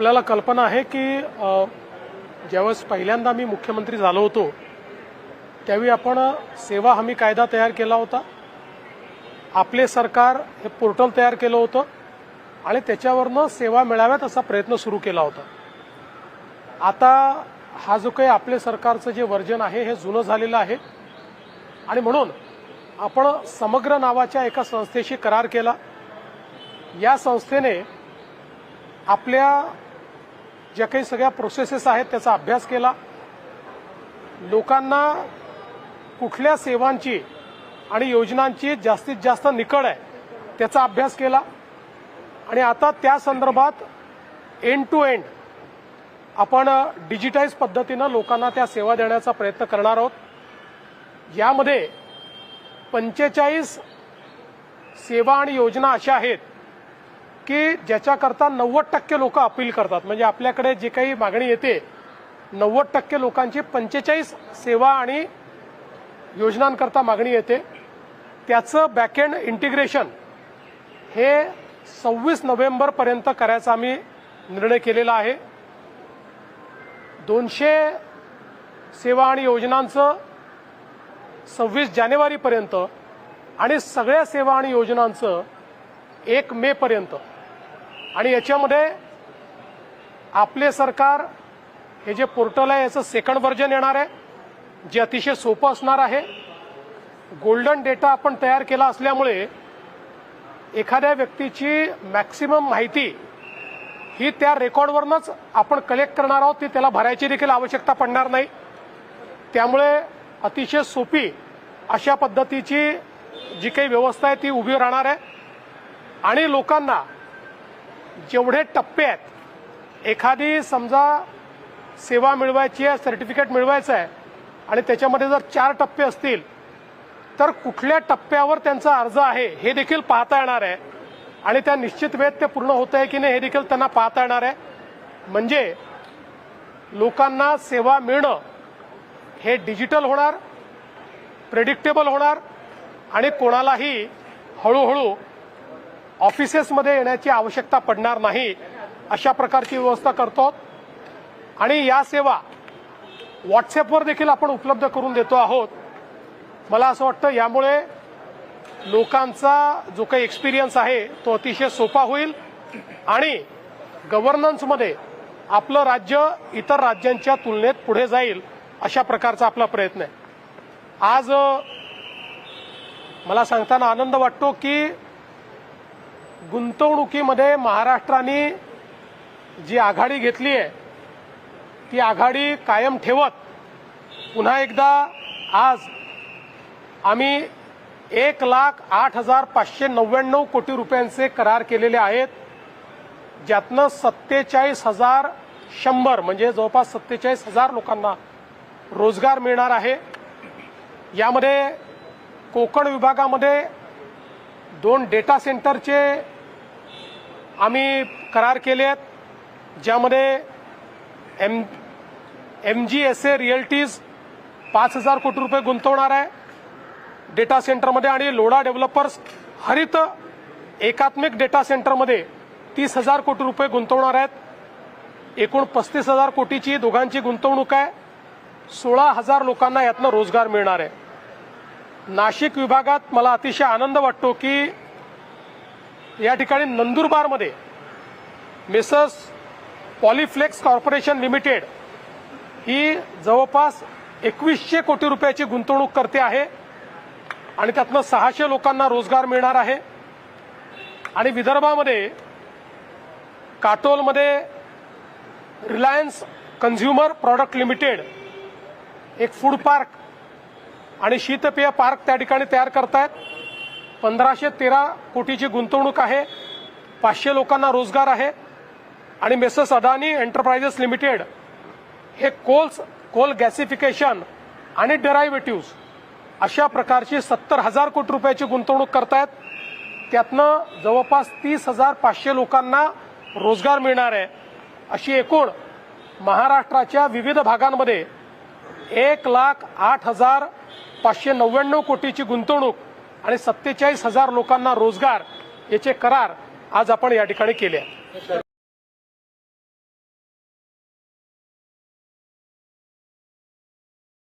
आपल्याला कल्पना आहे की ज्यावेळेस पहिल्यांदा मी मुख्यमंत्री झालो होतो त्यावेळी आपण सेवा हमी कायदा तयार केला होता. आपले सरकार हे पोर्टल तयार केलं होतं आणि त्याच्यावरनं सेवा मिळाव्यात असा प्रयत्न सुरू केला होता. आता हा जो काही आपले सरकारचं जे वर्जन आहे हे जुनं झालेलं आहे. आणि म्हणून आपण समग्र नावाच्या एका संस्थेशी करार केला. या संस्थेने आपल्या ज्या काही सगळ्या प्रोसेसेस आहेत त्याचा अभ्यास केला. लोकांना कुठल्या सेवांची आणि योजनांची जास्तीत जास्त निकड आहे त्याचा अभ्यास केला. आणि आता त्या संदर्भात एंड टू एंड आपण डिजिटाईज पद्धतीनं लोकांना त्या सेवा देण्याचा प्रयत्न करणार आहोत. यामध्ये पंचेचाळीस सेवा आणि योजना अशा आहेत की ज्याच्याकरता नव्वद टक्के लोक अपील करतात. म्हणजे आपल्याकडे जे काही मागणी येते नव्वद टक्के लोकांची पंचेचाळीस सेवा आणि योजनांकरता मागणी येते. त्याचं बॅकएंड इंटिग्रेशन हे सव्वीस नोव्हेंबरपर्यंत करायचा आम्ही निर्णय केलेला आहे. दोनशे सेवा आणि योजनांचं सव्वीस जानेवारीपर्यंत आणि सगळ्या सेवा आणि योजनांचं एक मेपर्यंत आणि याच्यामध्ये आपले सरकार हे जे पोर्टल आहे याचं सेकंड व्हर्जन येणार आहे जे अतिशय सोपं असणार आहे. गोल्डन डेटा आपण तयार केला असल्यामुळे एखाद्या व्यक्तीची मॅक्सिमम माहिती ही त्या रेकॉर्डवरूनच आपण कलेक्ट करणार आहोत ती त्याला भरायची देखील आवश्यकता पडणार नाही. त्यामुळे अतिशय सोपी अशा पद्धतीची जी काही व्यवस्था आहे ती उभी राहणार आहे. आणि लोकांना जेवढे टप्पे आहेत एखादी समजा सेवा मिळवायची आहे सर्टिफिकेट मिळवायचं आहे आणि त्याच्यामध्ये जर चार टप्पे असतील तर कुठल्या टप्प्यावर त्यांचा अर्ज आहे हे देखील पाहता येणार आहे. आणि त्या निश्चित वेळेत ते पूर्ण होत आहे की नाही हे देखील त्यांना पाहता येणार आहे. म्हणजे लोकांना सेवा मिळणं हे डिजिटल होणार प्रेडिक्टेबल होणार आणि कोणालाही हळूहळू ऑफिसेसमध्ये येण्याची आवश्यकता पडणार नाही अशा प्रकारची व्यवस्था करतो. आणि या सेवा व्हॉट्सअपवर देखील आपण उपलब्ध करून देतो आहोत. मला असं वाटतं यामुळे लोकांचा जो काही एक्सपिरियन्स आहे तो अतिशय सोपा होईल. आणि गव्हर्नन्समध्ये आपलं राज्य इतर राज्यांच्या तुलनेत पुढे जाईल अशा प्रकारचा आपला प्रयत्न आहे. आज मला सांगताना आनंद वाटतो की गुंतवणुकीमध्ये महाराष्ट्राने जी आघाडी घेतली आहे ती आघाडी कायम ठेवत पुन्हा एकदा आज आम्ही एक लाख आठ हजार पाचशे नव्याण्णव कोटी रुपयांचे करार केलेले आहेत ज्यातनं सत्तेचाळीस हजार शंभर म्हणजे जवळपास सत्तेचाळीस हजार लोकांना रोजगार मिळणार आहे. यामध्ये कोकण विभागामध्ये दोन डेटा सेंटरचे आम्ही करार केले आहेत ज्यामध्ये M M G S A realties पाच हजार कोटी रुपये गुंतवणार आहे. डेटा सेंटरमध्ये आणि लोढा डेव्हलपर्स हरित एकात्मिक डेटा सेंटरमध्ये तीस हजार कोटी रुपये गुंतवणार आहेत. एकूण पस्तीस हजार कोटीची दोघांची गुंतवणूक आहे. सोळा हजार लोकांना यातनं रोजगार मिळणार आहे. नाशिक विभागात मला अतिशय आनंद वाटतो की या ठिकाणी नंदुरबारमध्ये मिसस पॉलिफ्लेक्स कॉर्पोरेशन लिमिटेड ही जवळपास एकवीसशे कोटी रुपयाची गुंतवणूक करते आहे आणि त्यातनं सहाशे लोकांना रोजगार मिळणार आहे. आणि विदर्भामध्ये काटोलमध्ये रिलायन्स कन्झ्युमर प्रॉडक्ट लिमिटेड एक फूड पार्क आणि शीतपेय पार्क त्या ठिकाणी तयार करतायत. पंधराशे तेरा कोटीची गुंतवणूक आहे. पाचशे लोकांना रोजगार आहे. आणि मेसस अदानी एंटरप्राइजेस लिमिटेड हे कोल्स कोल गॅसिफिकेशन आणि डेरायव्हेटिव्ह अशा प्रकारची सत्तर हजार कोटी रुपयाची गुंतवणूक करतायत. त्यातनं जवळपास तीस हजार पाचशे लोकांना रोजगार मिळणार आहे. अशी एकूण महाराष्ट्राच्या विविध भागांमध्ये एक लाख आठ हजार पाचशे नव्याण्णव कोटीची गुंतवणूक आणि सत्तेचाळीस हजार लोकांना रोजगार याचे करार आज आपण या ठिकाणी केले